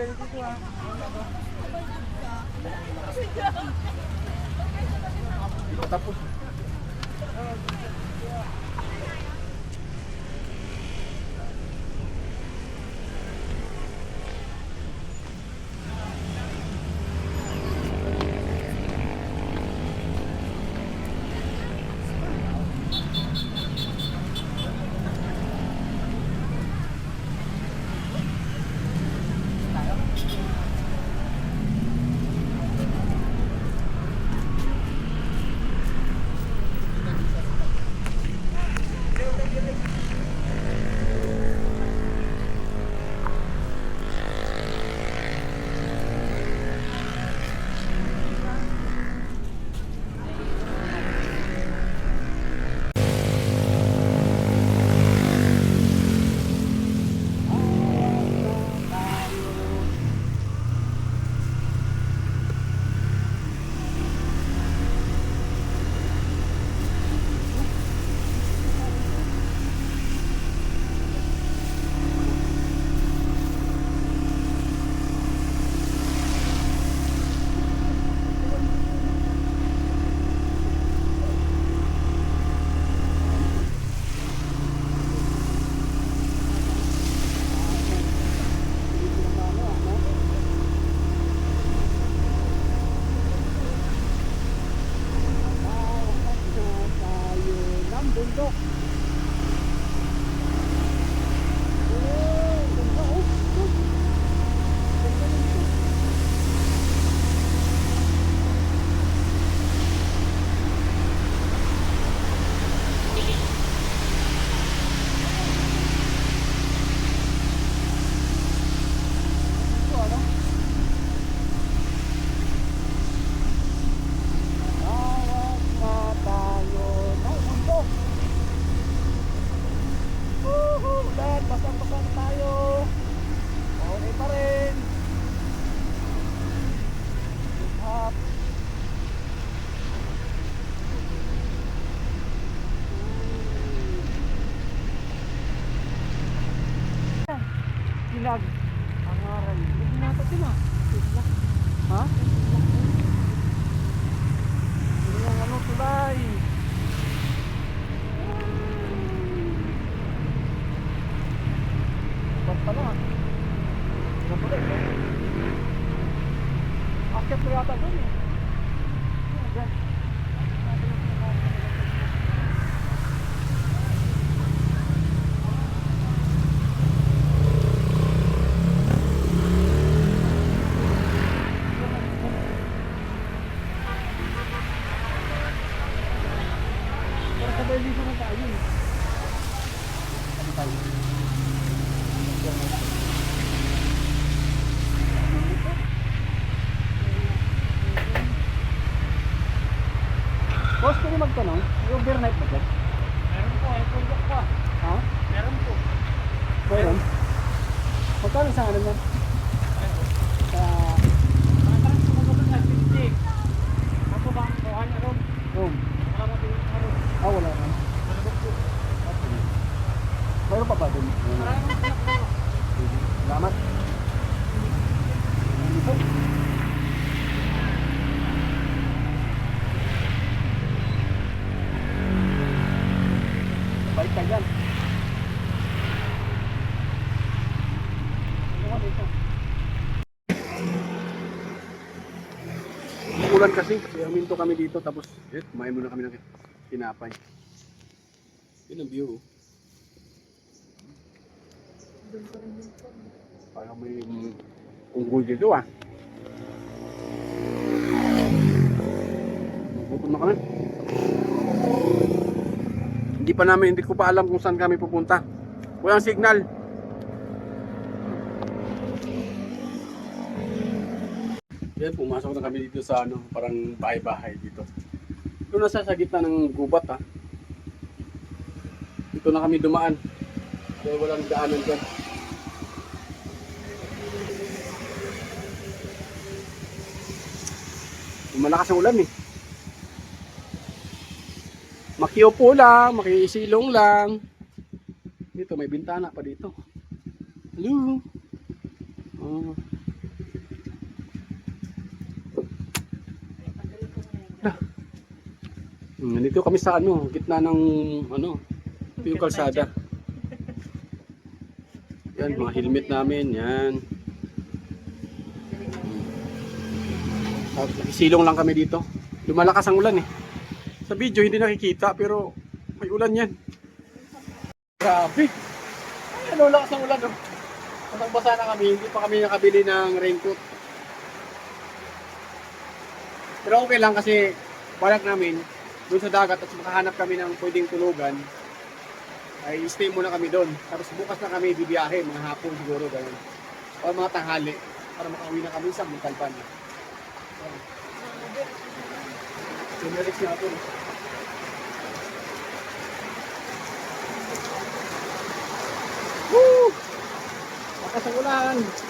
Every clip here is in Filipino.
pwede dito ah. Tapos. Balik ka dyan. Ano? Ulan kasi, kaya huminto kami dito tapos eh, kumain muna kami ng tinapay. Yun ang view. oh. Parang may unggol dito ah. Gutom na kami. Hindi pa namin, hindi ko pa alam kung saan kami pupunta. Walang signal. Yan, pumasok na kami dito sa ano, parang bahay-bahay dito. Doon nasa sa gitna ng gubat ah. Dito na kami dumaan. Dahil walang daanan dyan. Malakas ang ulan eh makiupo lang, makiisilong lang. Dito, may bintana pa dito. Hello? Oh. Ah. Nandito kami sa ano, gitna ng ano, ito yung kalsada. Yan, mga helmet namin, yan. At silong lang kami dito. Lumalakas ang ulan eh. Sa video hindi nakikita pero may ulan yan. Grabe. Ay, ano lakas ang ulan oh. Basang basa na kami, hindi pa kami nakabili ng raincoat. Pero okay lang kasi balak namin doon sa dagat at makahanap kami ng pwedeng tulugan ay stay muna kami doon. Tapos bukas na kami bibiyahe, mga hapon siguro ganun. O mga tanghali para makauwi na kami sa Montalban. Generix na ako. Woo! Lakas ang ulan!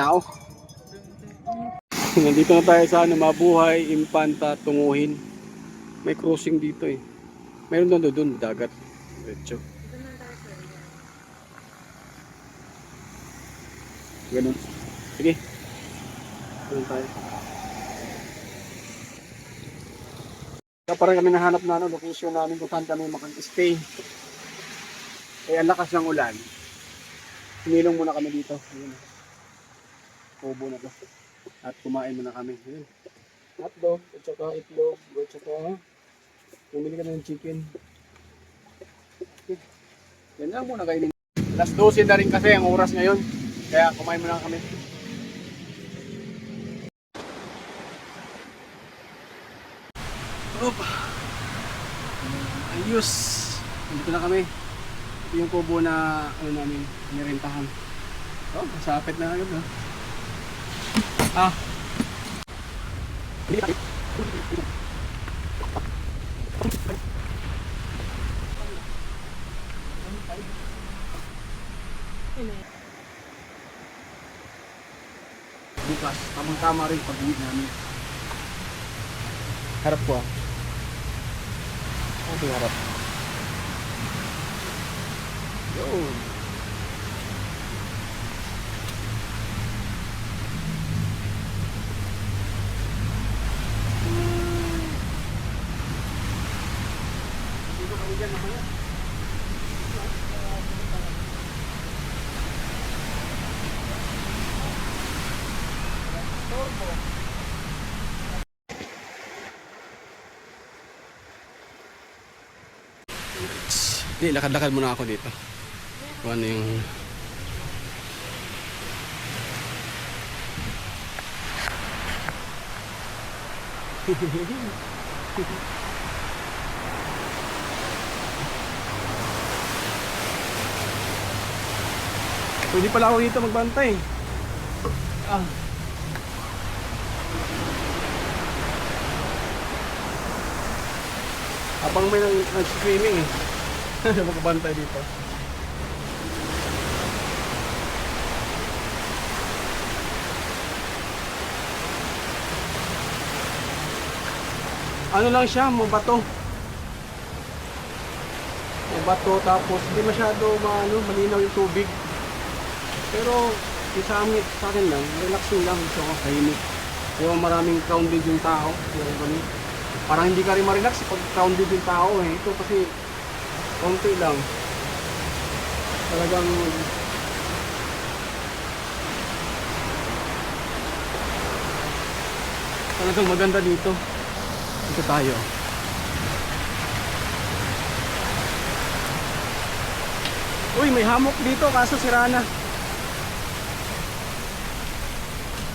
Tao. Nandito na tayo sa ano, Mabuhay, Impanta, Tunguhin. May crossing dito eh. Meron doon doon, dagat. Diretso. Ganun. Sige. Ganun tayo. Kaya parang kami nahanap na ano, location namin kung saan kami makag-stay. Kaya ang lakas ng ulan. Sinilong muna kami dito. Ayun. Kubo na to. At kumain muna kami. Ayun. Hotdog, at saka itlog, at saka bumili kami ng chicken. Okay. Yan lang muna kainin. Alas 12 na rin kasi ang oras ngayon. Kaya kumain muna kami. Opa. Ayos. Dito na kami. Ito yung kubo na ano namin, nirentahan. Oh, masapit na agad ha. Ah. Bukas, tamang-tama rin pag-uwi namin. Harap ko ah. Ano harap? Yun. Hindi, lakad-lakad muna ako dito. Kung ano yung... Pwede pala ako dito magbantay. Ah. Habang may nag-streaming eh. Makabantay dito. Ano lang siya, mabato. Mabato tapos hindi masyado maano, malinaw yung tubig. Pero sa amin, akin lang, relaxing lang gusto ko, tahimik. Yung maraming crowded yung tao, yung kami. Parang hindi ka rin ma-relax pag crowded yung tao eh. Ito kasi konti lang. Talagang Talagang maganda dito. Dito tayo. Uy, may hammock dito kaso sira na.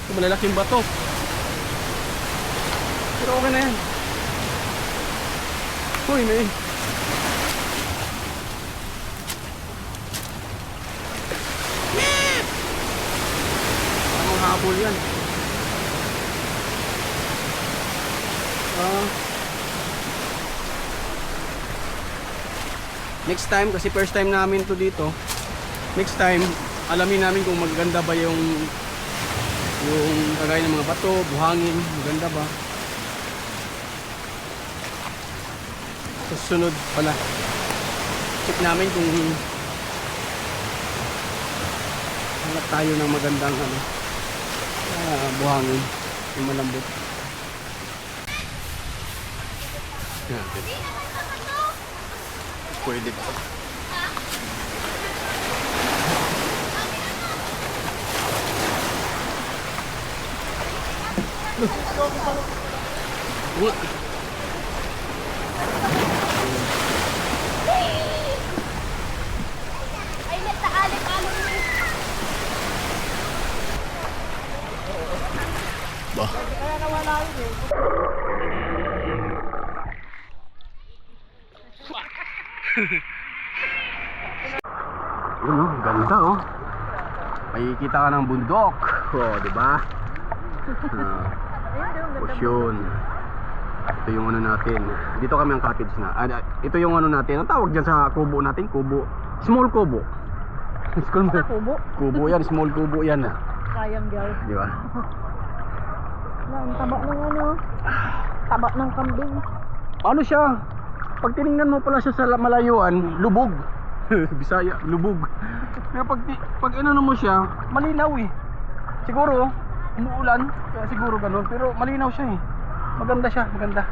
Ito malalaking bato. Pero okay na yan. Uy, may... habol yan. Ah. next time, kasi first time namin to dito. Next time, alamin namin kung maganda ba yung yung kagaya ng mga bato, buhangin, maganda ba. Sa sunod pala, check namin kung hanap tayo ng magandang ano, ah, buhangin, yung malambot. Natin. Pwede ba? Nga. Ay, nagtaalip-alip mo. Ba? Yun oh, ganda oh. Makikita ka ng bundok. Oh, di ba? Ah, Ocean. Ito yung ano natin. Dito kami ang cottage na. Ah, ito yung ano natin. Ang tawag dyan sa kubo natin? Kubo. Small kubo. Small Kubo. kubo yan. Small kubo yan. ah. Sayang girl. Di ba? Ang taba ng ano. Taba ng kambing. Ano siya? Pag tiningnan mo pala siya sa malayuan, lubog. Bisaya, lubog. Pero pag, pag inano mo siya, malinaw eh. Siguro, umuulan, kaya siguro ganun. Pero malinaw siya eh. Maganda siya, maganda.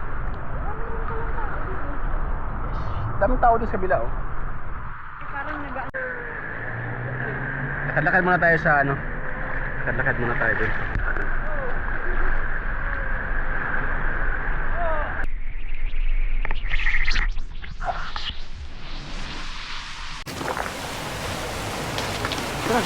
Daming tao doon sa kabila oh. Parang nag Lakad-lakad muna tayo sa ano. Lakad-lakad muna tayo doon. Tara.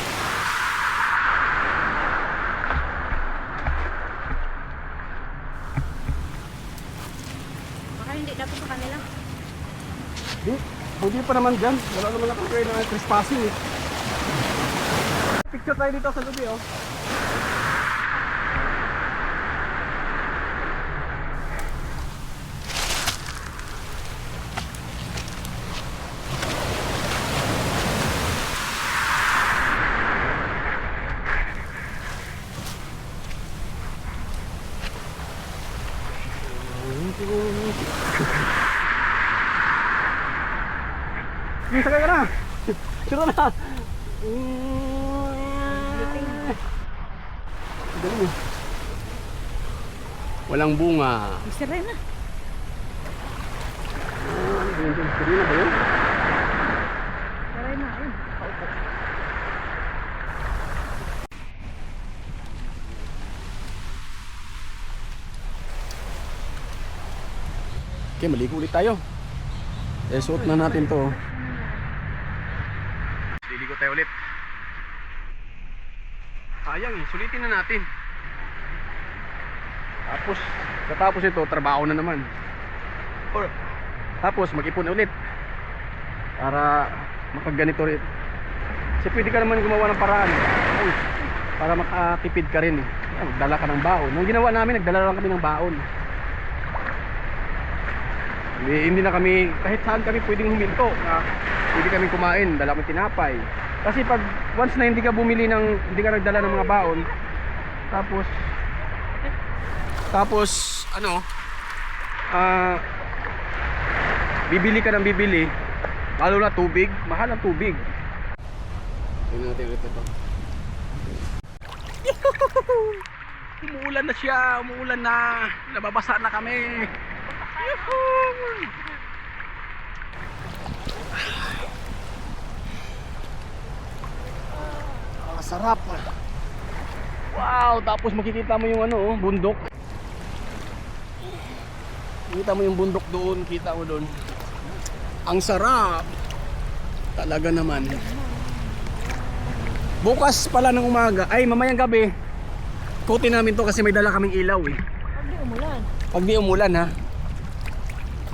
Baka hindi dapat sa kanila. Di, hindi pa naman dyan. Wala naman ako kayo na trespassing eh. Picture tayo dito sa gabi oh. Sige, sakay ka na. Sure na. Galing eh. Walang bunga. Isa rin na. Ah, ganyan din. Pwede na ba yun? Tara na. Ayun. Paupo. Okay, maligo ulit tayo. Eh, suot na natin to. Liligo tayo ulit. Sayang eh, sulitin na natin. Tapos, katapos ito, trabaho na naman. Or, tapos, mag-ipon ulit. Para makaganito rin. Kasi pwede ka naman gumawa ng paraan. Ay, para makatipid ka rin eh. Ayan, Magdala ka ng baon. Nung ginawa namin, nagdala lang kami ng baon. Hindi, hindi na kami, kahit saan kami pwedeng huminto. Na pwede kami kumain, dala kami tinapay. Kasi pag once na hindi ka bumili ng, hindi ka nagdala ng mga baon, tapos, tapos, ano, ah, bibili ka ng bibili, lalo na tubig, mahal ang tubig. Tingnan natin ulit ito. Umuulan na siya, umuulan na. Nababasa na kami. Yuhuu! Sarap. Wow, tapos makikita mo yung ano, oh, bundok. Kita mo yung bundok doon, kita mo doon. Ang sarap. Talaga naman. Bukas pala ng umaga, ay mamayang gabi. Kutin namin to kasi may dala kaming ilaw eh. Pag di umulan. Pag di umulan ha.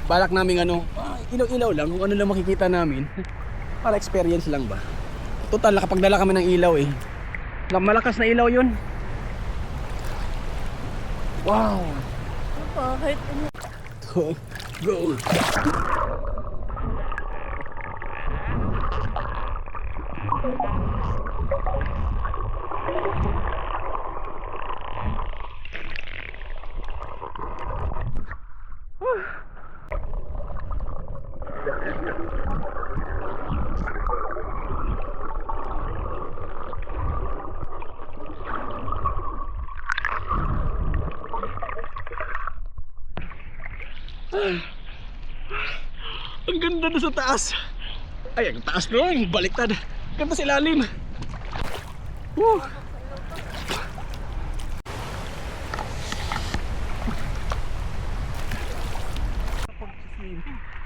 Balak namin ano, ah, ilaw-ilaw lang kung ano lang makikita namin. Para experience lang ba. Total, nakapagdala kami ng ilaw eh. Malakas na ilaw yun. Wow. Bakit? Go. Go. Ang ganda na sa taas. Ay, ang taas yung baliktad. Ganda sa ilalim. Woo.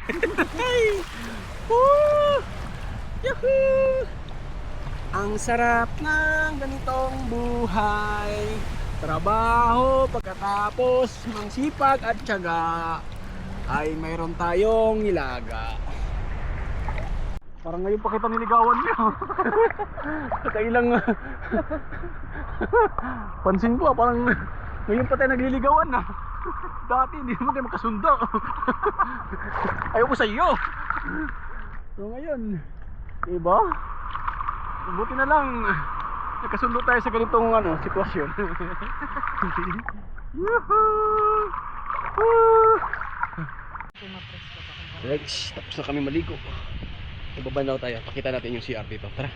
Woo! Yahoo! Ang sarap ng ganitong buhay. Trabaho pagkatapos ng sipag at tiyaga ay mayroon tayong nilaga. Parang ngayon pa kita niligawan niyo. Nakailang pansin ko ah, parang ngayon pa tayo nagliligawan na. Dati hindi naman tayo makasundo. Ayoko sa iyo. So ngayon, diba? Buti na lang nakasundo tayo sa ganitong ano, sitwasyon. Yuhuu! Next, tapos na kami maligo. Ibaba daw tayo. Pakita natin yung CR dito. Tara.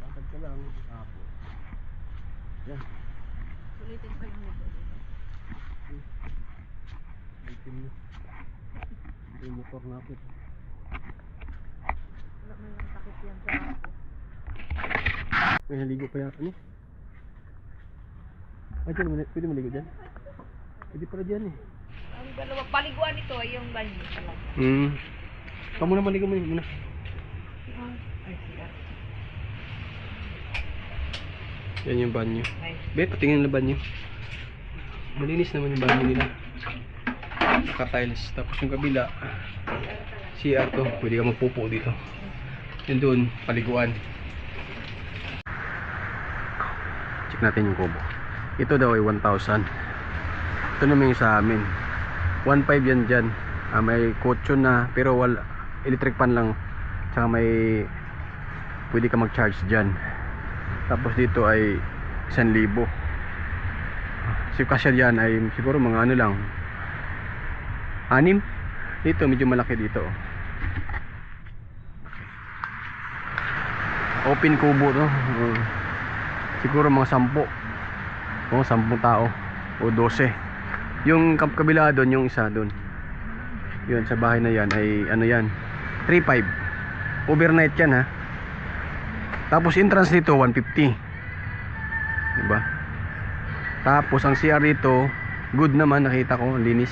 Lakad ka lang. Apo. Yan. Ulitin ko yung nito. Itim na. Yung motor natin. Wala man yung takip yan sa ako. May naligo pa yata niya. Dyan, mali- pwede maligo dyan? Pwede pala dyan eh. Ang dalawa paliguan nito ay yung banyo talaga. Hmm. Kamu na maligo mo muna. Ay, siya. Yan yung banyo. Be, patingin na banyo. Malinis naman yung banyo nila. Naka-tiles. Tapos yung kabila, CR to. Pwede ka magpupo dito. Yun doon, paliguan. Check natin yung kubo. Ito daw ay 1,000. Ito naman yung sa amin. 1,500 yan dyan. Ah, may kutsyon na, pero wala, electric pan lang. Tsaka may, pwede ka mag-charge dyan. Tapos dito ay 1,000. Si kasya diyan ay siguro mga ano lang. Anim. Dito medyo malaki dito. Open kubo to. Oh. Siguro mga 10. O 10 tao o 12. Yung kabila doon yung isa doon. Yun sa bahay na yan ay ano yan 3.5 Overnight yan ha tapos entrance dito 150. Diba? Tapos ang CR dito, good naman nakita ko, linis.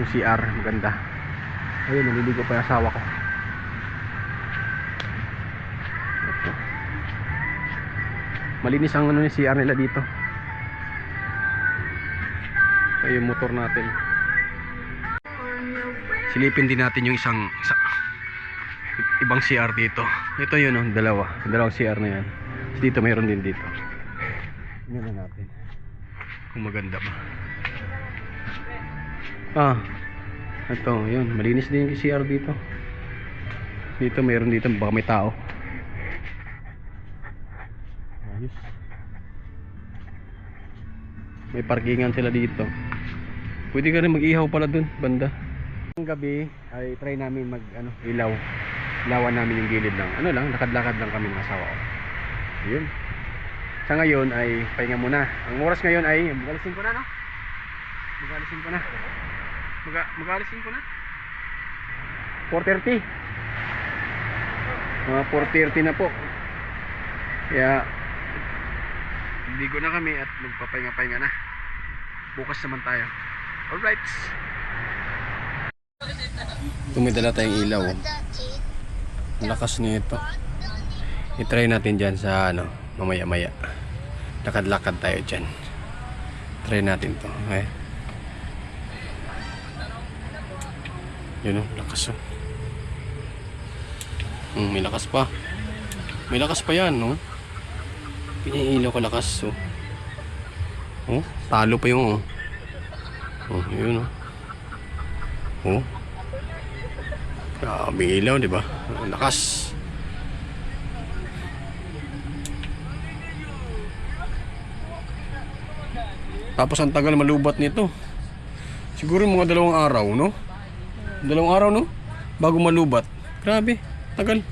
Yung CR, maganda. Ayun, naliligo pa yung asawa ko. Malinis ang ano ni CR nila dito. Ito yung motor natin. Silipin din natin yung isang isa, ibang CR dito. Ito yun oh, dalawa. Dalawang CR na yan. Tapos dito mayroon din dito. Tingnan na natin. Kung maganda ba. Ah. Ito, yun. Malinis din yung CR dito. Dito mayroon dito. Baka may tao. Ayos. May parkingan sila dito. Pwede ka rin mag-ihaw pala dun, banda. Ang gabi ay try namin mag ano, ilaw lawan namin yung gilid lang. Ano lang, lakad-lakad lang kami ng asawa ko. Yun. Sa ngayon ay pahinga muna. Ang oras ngayon ay magalisin ko na, no? Magalisin ko na. Mag mag-alisin ko na. 4.30. Mga 4.30 na po. Kaya, ligo na kami at magpapahinga-pahinga na. Bukas naman tayo. Alright. Tumidala tayong ilaw. oh. Ang lakas nito. I-try natin dyan sa ano, mamaya-maya. Lakad-lakad tayo dyan. Try natin to. Okay. Yun o, lakas o. Hmm, may lakas pa. May lakas pa yan, no? Pinailaw ka lakas, oh. Oh, talo pa yung, oh. Oh, yun, oh. Oh. Grabe ilaw, di ba? Lakas. Tapos ang tagal malubat nito. Siguro mga dalawang araw, no? Dalawang araw, no? Bago malubat. Grabe, tagal.